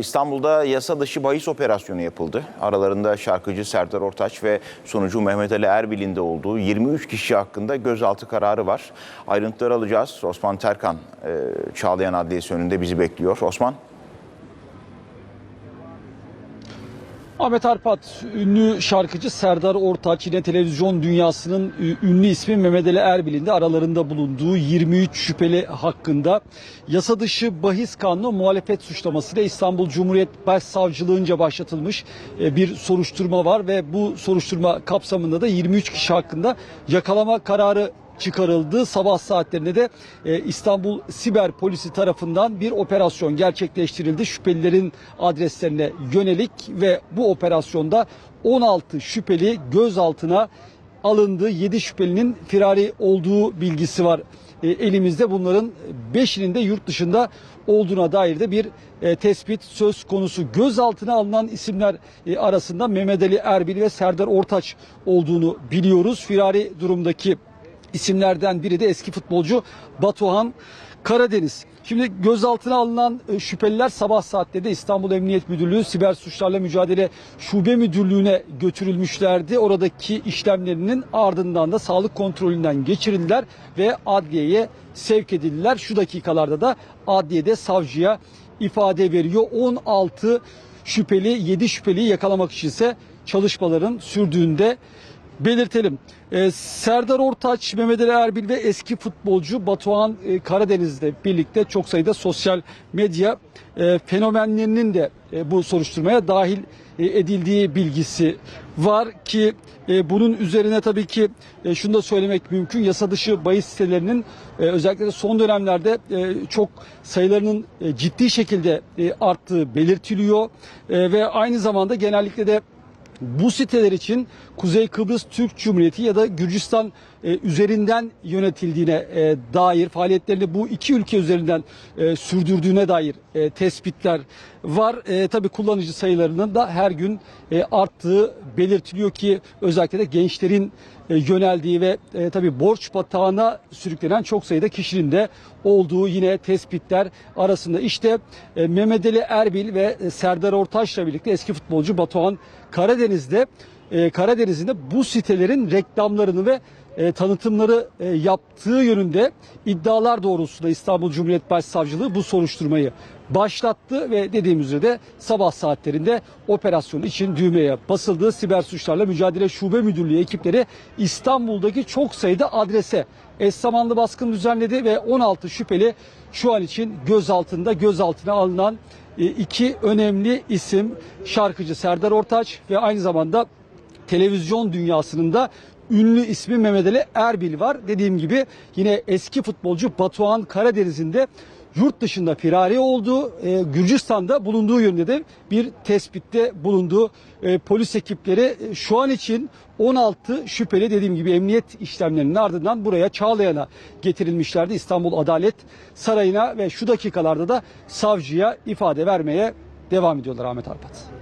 İstanbul'da yasa dışı bahis operasyonu yapıldı. Aralarında şarkıcı Serdar Ortaç ve sunucu Mehmet Ali Erbil'in de olduğu 23 kişi hakkında gözaltı kararı var. Ayrıntıları alacağız. Osman Terkan e, Çağlayan Adliyesi önünde bizi bekliyor. Osman. Ahmet Arpat, ünlü şarkıcı Serdar Ortaç yine televizyon dünyasının ünlü ismi Mehmet Ali Erbil'in de aralarında bulunduğu 23 şüpheli hakkında yasa dışı bahis kanunu muhalefet suçlamasıyla İstanbul Cumhuriyet Başsavcılığınca başlatılmış e, bir soruşturma var ve bu soruşturma kapsamında da 23 kişi hakkında yakalama kararı çıkarıldı. Sabah saatlerinde de e, İstanbul Siber Polisi tarafından bir operasyon gerçekleştirildi. Şüphelilerin adreslerine yönelik ve bu operasyonda 16 şüpheli gözaltına alındı. 7 şüphelinin firari olduğu bilgisi var. E, elimizde bunların 5'inin de yurt dışında olduğuna dair de bir e, tespit söz konusu. Gözaltına alınan isimler e, arasında Mehmet Ali Erbil ve Serdar Ortaç olduğunu biliyoruz. Firari durumdaki isimlerden biri de eski futbolcu Batuhan Karadeniz. Şimdi gözaltına alınan e, şüpheliler sabah saatlerinde İstanbul Emniyet Müdürlüğü Siber Suçlarla Mücadele Şube Müdürlüğü'ne götürülmüşlerdi. Oradaki işlemlerinin ardından da sağlık kontrolünden geçirildiler ve adliyeye sevk edildiler. Şu dakikalarda da adliyede savcıya ifade veriyor. 16 şüpheli 7 şüpheliyi yakalamak için ise çalışmaların sürdüğünde belirtelim. Ee, Serdar Ortaç, Mehmet Ali Erbil ve eski futbolcu Batuhan e, Karadeniz'le birlikte çok sayıda sosyal medya e, fenomenlerinin de e, bu soruşturmaya dahil e, edildiği bilgisi var ki e, bunun üzerine tabii ki e, şunu da söylemek mümkün. Yasa dışı bahis sitelerinin e, özellikle de son dönemlerde e, çok sayılarının e, ciddi şekilde e, arttığı belirtiliyor. E, ve aynı zamanda genellikle de bu siteler için Kuzey Kıbrıs Türk Cumhuriyeti ya da Gürcistan e, üzerinden yönetildiğine e, dair faaliyetlerini bu iki ülke üzerinden e, sürdürdüğüne dair e, tespitler var. E, tabii kullanıcı sayılarının da her gün arttığı belirtiliyor ki özellikle de gençlerin yöneldiği ve e, tabii borç batağına sürüklenen çok sayıda kişinin de olduğu yine tespitler arasında. İşte e, Mehmet Ali Erbil ve Serdar Ortaç'la birlikte eski futbolcu Batuhan Karadeniz'de e, Karadeniz'in de bu sitelerin reklamlarını ve e, tanıtımları e, yaptığı yönünde iddialar doğrultusunda İstanbul Cumhuriyet Başsavcılığı bu soruşturmayı başlattı ve dediğimiz üzere de sabah saatlerinde operasyon için düğmeye basıldı. Siber Suçlarla Mücadele Şube Müdürlüğü ekipleri İstanbul'daki çok sayıda adrese eş zamanlı baskın düzenledi ve 16 şüpheli şu an için gözaltında gözaltına alınan e, iki önemli isim şarkıcı Serdar Ortaç ve aynı zamanda televizyon dünyasının da ünlü ismi Mehmet Ali Erbil var. Dediğim gibi yine eski futbolcu Batuhan Karadeniz'in de yurt dışında firari olduğu, e, Gürcistan'da bulunduğu yönünde de bir tespitte bulunduğu e, polis ekipleri e, şu an için 16 şüpheli dediğim gibi emniyet işlemlerinin ardından buraya Çağlayan'a getirilmişlerdi. İstanbul Adalet Sarayı'na ve şu dakikalarda da savcıya ifade vermeye devam ediyorlar Ahmet Arpat.